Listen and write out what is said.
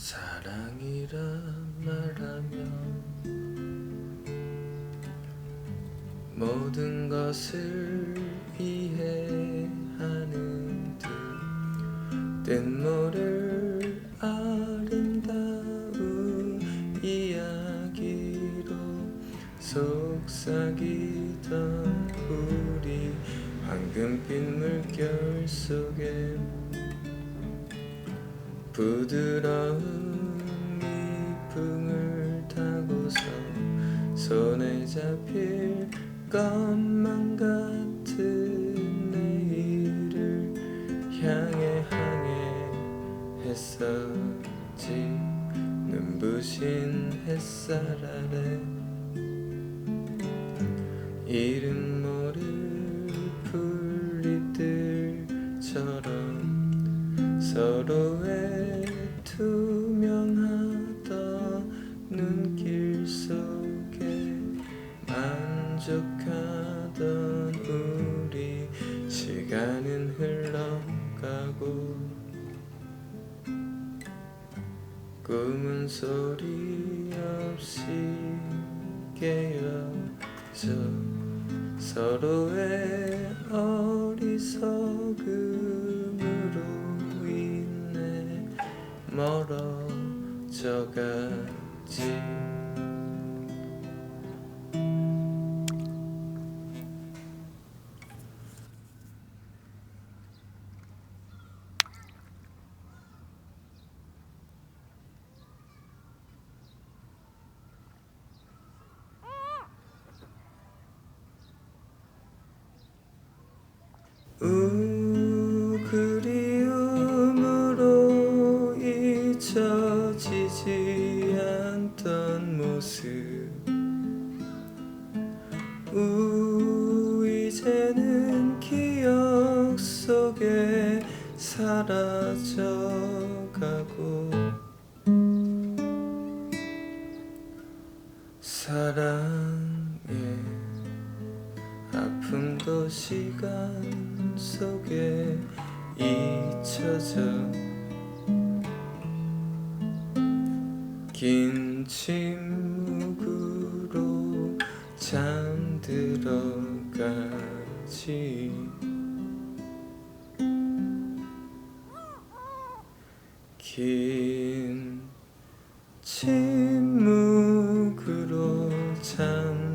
사랑이라 말하면 모든 것을 이해하는 듯 뜻모를 아름다운 이야기로 속삭이던 우리 황금빛 물결 속에 부드러운 미풍을 타고서 손에 잡힐 것만 같은 내일을 향해 향해 했었지. 눈부신 햇살 아래 이름 만족하던 우리 시간은 흘러가고 꿈은 소리 없이 깨어져 서로의 어리석음으로 인해 멀어져가지 우 이제는 기억 속에 사라져가고 사랑의 아픔도 시간 속에 잊혀져 긴 침묵으로 잠 들어가지. 긴 침묵으로 잠들어가지